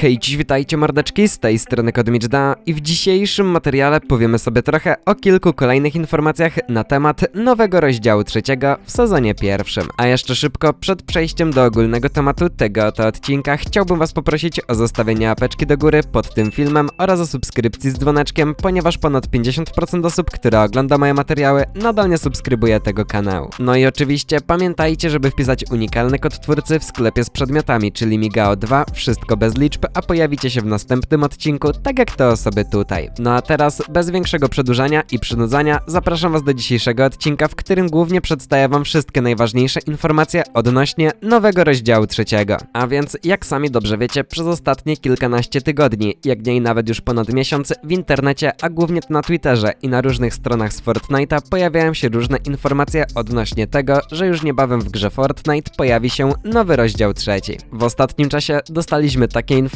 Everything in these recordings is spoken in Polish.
Hej, dziś witajcie mordeczki, z tej strony Kodmicda i w dzisiejszym materiale powiemy sobie trochę o kilku kolejnych informacjach na temat nowego rozdziału trzeciego w sezonie pierwszym. A jeszcze szybko, przed przejściem do ogólnego tematu tego oto odcinka, chciałbym was poprosić o zostawienie apeczki do góry pod tym filmem oraz o subskrypcji z dzwoneczkiem, ponieważ ponad 50% osób, które ogląda moje materiały, nadal nie subskrybuje tego kanału. No i oczywiście pamiętajcie, żeby wpisać unikalny kod twórcy w sklepie z przedmiotami, czyli Migao2, wszystko bez liczb, a pojawicie się w następnym odcinku, tak jak te osoby tutaj. No a teraz, bez większego przedłużania i przynudzania, zapraszam was do dzisiejszego odcinka, w którym głównie przedstawię wam wszystkie najważniejsze informacje odnośnie nowego rozdziału trzeciego. A więc, jak sami dobrze wiecie, przez ostatnie kilkanaście tygodni, jak nie i nawet już ponad miesiąc, w internecie, a głównie na Twitterze i na różnych stronach z Fortnite'a pojawiają się różne informacje odnośnie tego, że już niebawem w grze Fortnite pojawi się nowy rozdział trzeci. W ostatnim czasie dostaliśmy takie informacje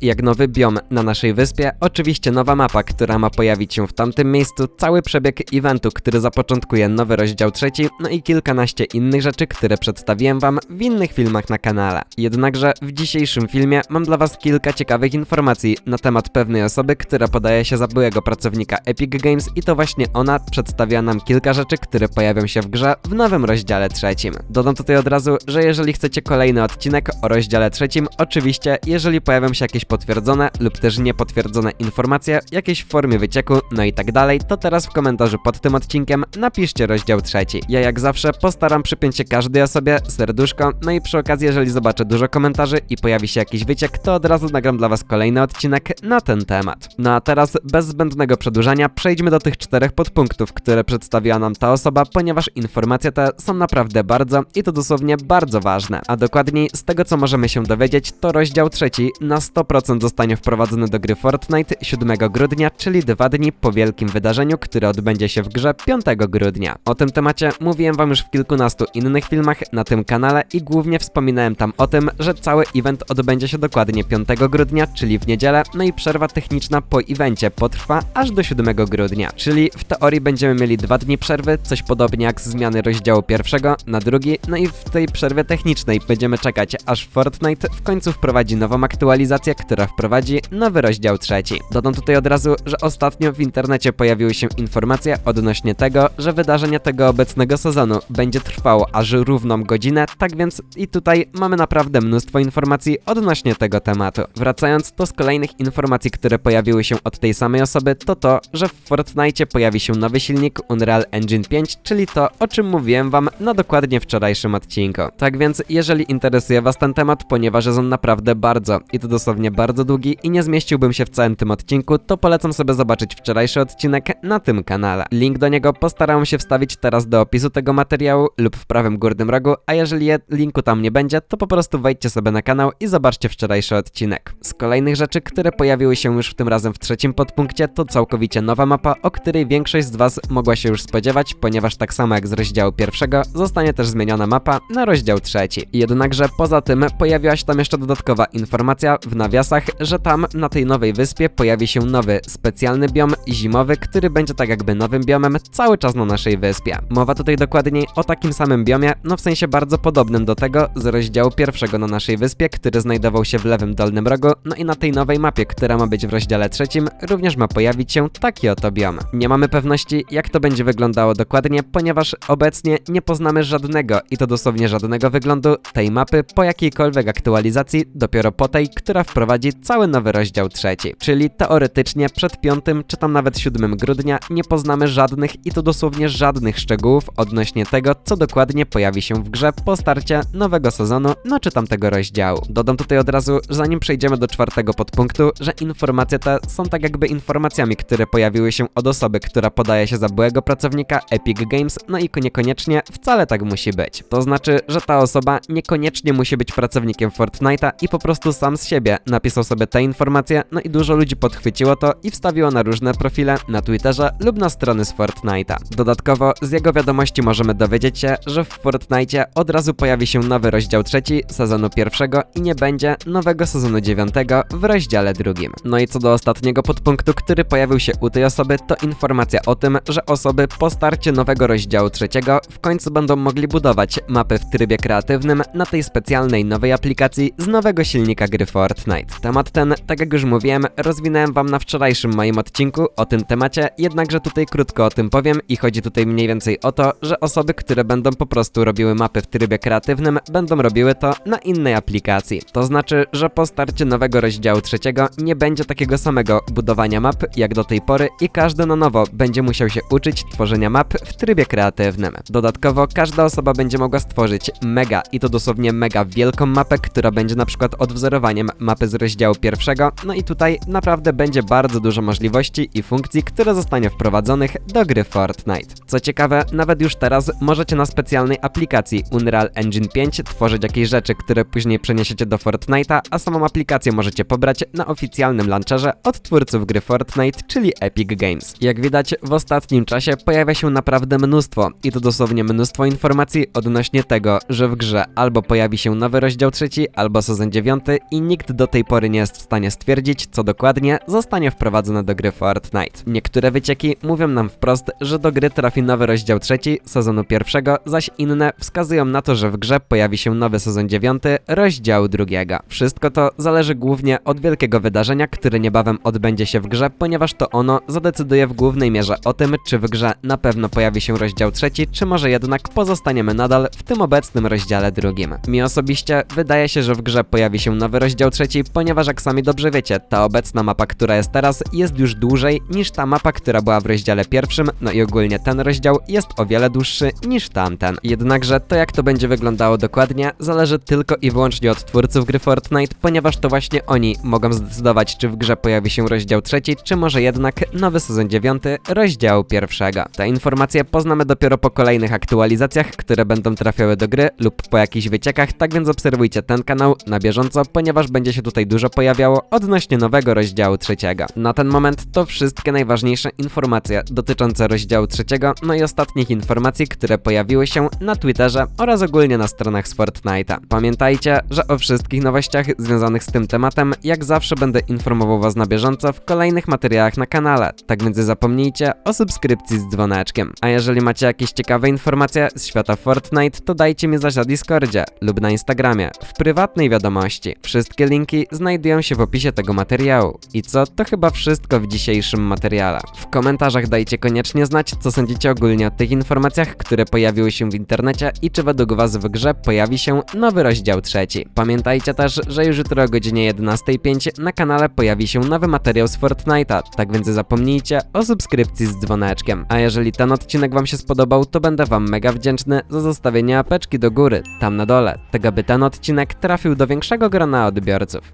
jak nowy biom na naszej wyspie, oczywiście nowa mapa, która ma pojawić się w tamtym miejscu, cały przebieg eventu, który zapoczątkuje nowy rozdział trzeci, no i kilkanaście innych rzeczy, które przedstawiłem wam w innych filmach na kanale. Jednakże w dzisiejszym filmie mam dla was kilka ciekawych informacji na temat pewnej osoby, która podaje się za byłego pracownika Epic Games i to właśnie ona przedstawia nam kilka rzeczy, które pojawią się w grze w nowym rozdziale trzecim. Dodam tutaj od razu, że jeżeli chcecie kolejny odcinek o rozdziale trzecim, oczywiście jeżeli pojawią się jakieś potwierdzone lub też niepotwierdzone informacje, jakieś w formie wycieku, no i tak dalej, to teraz w komentarzu pod tym odcinkiem napiszcie rozdział trzeci. Ja jak zawsze postaram przypiąć się każdej osobie serduszko, no i przy okazji jeżeli zobaczę dużo komentarzy i pojawi się jakiś wyciek, to od razu nagram dla was kolejny odcinek na ten temat. No a teraz bez zbędnego przedłużania przejdźmy do tych czterech podpunktów, które przedstawiła nam ta osoba, ponieważ informacje te są naprawdę bardzo i to dosłownie bardzo ważne. A dokładniej z tego co możemy się dowiedzieć, to rozdział trzeci na 100% zostanie wprowadzony do gry Fortnite 7 grudnia, czyli dwa dni po wielkim wydarzeniu, które odbędzie się w grze 5 grudnia. O tym temacie mówiłem wam już w kilkunastu innych filmach na tym kanale i głównie wspominałem tam o tym, że cały event odbędzie się dokładnie 5 grudnia, czyli w niedzielę, no i przerwa techniczna po evencie potrwa aż do 7 grudnia, czyli w teorii będziemy mieli dwa dni przerwy, coś podobnie jak zmiany rozdziału pierwszego na drugi, no i w tej przerwie technicznej będziemy czekać aż Fortnite w końcu wprowadzi nową aktualizację, która wprowadzi nowy rozdział trzeci. Dodam tutaj od razu, że ostatnio w internecie pojawiły się informacje odnośnie tego, że wydarzenie tego obecnego sezonu będzie trwało aż równą godzinę, tak więc i tutaj mamy naprawdę mnóstwo informacji odnośnie tego tematu. Wracając, to z kolejnych informacji, które pojawiły się od tej samej osoby, to to, że w Fortnite pojawi się nowy silnik Unreal Engine 5, czyli to, o czym mówiłem wam na dokładnie wczorajszym odcinku. Tak więc, jeżeli interesuje was ten temat, ponieważ jest on naprawdę bardzo, i to dosłownie bardzo długi i nie zmieściłbym się w całym tym odcinku, to polecam sobie zobaczyć wczorajszy odcinek na tym kanale. Link do niego postarałem się wstawić teraz do opisu tego materiału lub w prawym górnym rogu, a jeżeli je, linku tam nie będzie, to po prostu wejdźcie sobie na kanał i zobaczcie wczorajszy odcinek. Z kolejnych rzeczy, które pojawiły się już w tym razem w trzecim podpunkcie, to całkowicie nowa mapa, o której większość z was mogła się już spodziewać, ponieważ tak samo jak z rozdziału pierwszego, zostanie też zmieniona mapa na rozdział trzeci. Jednakże poza tym pojawiła się tam jeszcze dodatkowa informacja w nawiasach, że tam na tej nowej wyspie pojawi się nowy specjalny biom zimowy, który będzie tak jakby nowym biomem cały czas na naszej wyspie. Mowa tutaj dokładniej o takim samym biomie, no w sensie bardzo podobnym do tego z rozdziału pierwszego na naszej wyspie, który znajdował się w lewym dolnym rogu, no i na tej nowej mapie, która ma być w rozdziale trzecim, również ma pojawić się taki oto biom. Nie mamy pewności, jak to będzie wyglądało dokładnie, ponieważ obecnie nie poznamy żadnego, i to dosłownie żadnego wyglądu tej mapy po jakiejkolwiek aktualizacji, dopiero po tej, która wprowadzi cały nowy rozdział trzeci. Czyli teoretycznie przed 5 czy tam nawet 7 grudnia nie poznamy żadnych i to dosłownie żadnych szczegółów odnośnie tego, co dokładnie pojawi się w grze po starcie nowego sezonu, no czy tamtego rozdziału. Dodam tutaj od razu, zanim przejdziemy do czwartego podpunktu, że informacje te są tak jakby informacjami, które pojawiły się od osoby, która podaje się za byłego pracownika Epic Games, no i niekoniecznie wcale tak musi być. To znaczy, że ta osoba niekoniecznie musi być pracownikiem Fortnite'a i po prostu sam z siebie napisał sobie te informacje, no i dużo ludzi podchwyciło to i wstawiło na różne profile na Twitterze lub na strony z Fortnite'a. Dodatkowo z jego wiadomości możemy dowiedzieć się, że w Fortnite'cie od razu pojawi się nowy rozdział trzeci sezonu pierwszego i nie będzie nowego sezonu dziewiątego w rozdziale drugim. No i co do ostatniego podpunktu, który pojawił się u tej osoby, to informacja o tym, że osoby po starcie nowego rozdziału trzeciego w końcu będą mogli budować mapy w trybie kreatywnym na tej specjalnej nowej aplikacji z nowego silnika gry Fortnite. Fortnite. Temat ten, tak jak już mówiłem, rozwinąłem wam na wczorajszym moim odcinku o tym temacie, jednakże tutaj krótko o tym powiem i chodzi tutaj mniej więcej o to, że osoby, które będą po prostu robiły mapy w trybie kreatywnym, będą robiły to na innej aplikacji. To znaczy, że po starcie nowego rozdziału trzeciego nie będzie takiego samego budowania map jak do tej pory i każdy na nowo będzie musiał się uczyć tworzenia map w trybie kreatywnym. Dodatkowo każda osoba będzie mogła stworzyć mega i to dosłownie mega wielką mapę, która będzie na przykład odwzorowaniem mapy z rozdziału pierwszego. No i tutaj naprawdę będzie bardzo dużo możliwości i funkcji, które zostanie wprowadzonych do gry Fortnite. Co ciekawe, nawet już teraz możecie na specjalnej aplikacji Unreal Engine 5 tworzyć jakieś rzeczy, które później przeniesiecie do Fortnite'a, a samą aplikację możecie pobrać na oficjalnym launcherze od twórców gry Fortnite, czyli Epic Games. Jak widać, w ostatnim czasie pojawia się naprawdę mnóstwo, i to dosłownie mnóstwo informacji odnośnie tego, że w grze albo pojawi się nowy rozdział trzeci, albo sezon dziewiąty i nikt do tej pory nie jest w stanie stwierdzić, co dokładnie zostanie wprowadzone do gry Fortnite. Niektóre wycieki mówią nam wprost, że do gry trafi nowy rozdział trzeci sezonu pierwszego, zaś inne wskazują na to, że w grze pojawi się nowy sezon dziewiąty rozdziału drugiego. Wszystko to zależy głównie od wielkiego wydarzenia, które niebawem odbędzie się w grze, ponieważ to ono zadecyduje w głównej mierze o tym, czy w grze na pewno pojawi się rozdział trzeci, czy może jednak pozostaniemy nadal w tym obecnym rozdziale drugim. Mi osobiście wydaje się, że w grze pojawi się nowy rozdział trzeci, ponieważ jak sami dobrze wiecie, ta obecna mapa, która jest teraz, jest już dłużej niż ta mapa, która była w rozdziale pierwszym, no i ogólnie ten rozdział jest o wiele dłuższy niż tamten. Jednakże to jak to będzie wyglądało dokładnie, zależy tylko i wyłącznie od twórców gry Fortnite, ponieważ to właśnie oni mogą zdecydować, czy w grze pojawi się rozdział trzeci, czy może jednak nowy sezon dziewiąty rozdziału pierwszego. Te informacje poznamy dopiero po kolejnych aktualizacjach, które będą trafiały do gry lub po jakichś wyciekach, tak więc obserwujcie ten kanał na bieżąco, ponieważ będzie się tutaj dużo pojawiało odnośnie nowego rozdziału trzeciego. Na ten moment to wszystkie najważniejsze informacje dotyczące rozdziału trzeciego, no i ostatnich informacji, które pojawiły się na Twitterze oraz ogólnie na stronach z Fortnite'a. Pamiętajcie, że o wszystkich nowościach związanych z tym tematem, jak zawsze będę informował was na bieżąco w kolejnych materiałach na kanale, tak więc zapomnijcie o subskrypcji z dzwoneczkiem. A jeżeli macie jakieś ciekawe informacje z świata Fortnite, to dajcie mi znać na Discordzie lub na Instagramie, w prywatnej wiadomości. Wszystkie linki znajdują się w opisie tego materiału. I co, to chyba wszystko w dzisiejszym materiale. W komentarzach dajcie koniecznie znać, co sądzicie ogólnie o tych informacjach, które pojawiły się w internecie i czy według was w grze pojawi się nowy rozdział trzeci. Pamiętajcie też, że już jutro o godzinie 11.05 na kanale pojawi się nowy materiał z Fortnite'a, tak więc zapomnijcie o subskrypcji z dzwoneczkiem. A jeżeli ten odcinek wam się spodobał, to będę wam mega wdzięczny za zostawienie apeczki do góry, tam na dole, tego by ten odcinek trafił do większego grona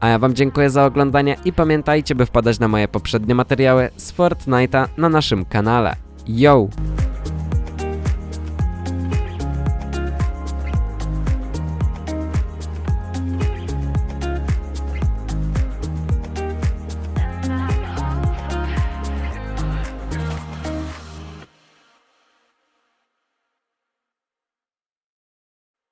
A ja wam dziękuję za oglądanie i pamiętajcie, by wpadać na moje poprzednie materiały z Fortnite'a na naszym kanale. Yo!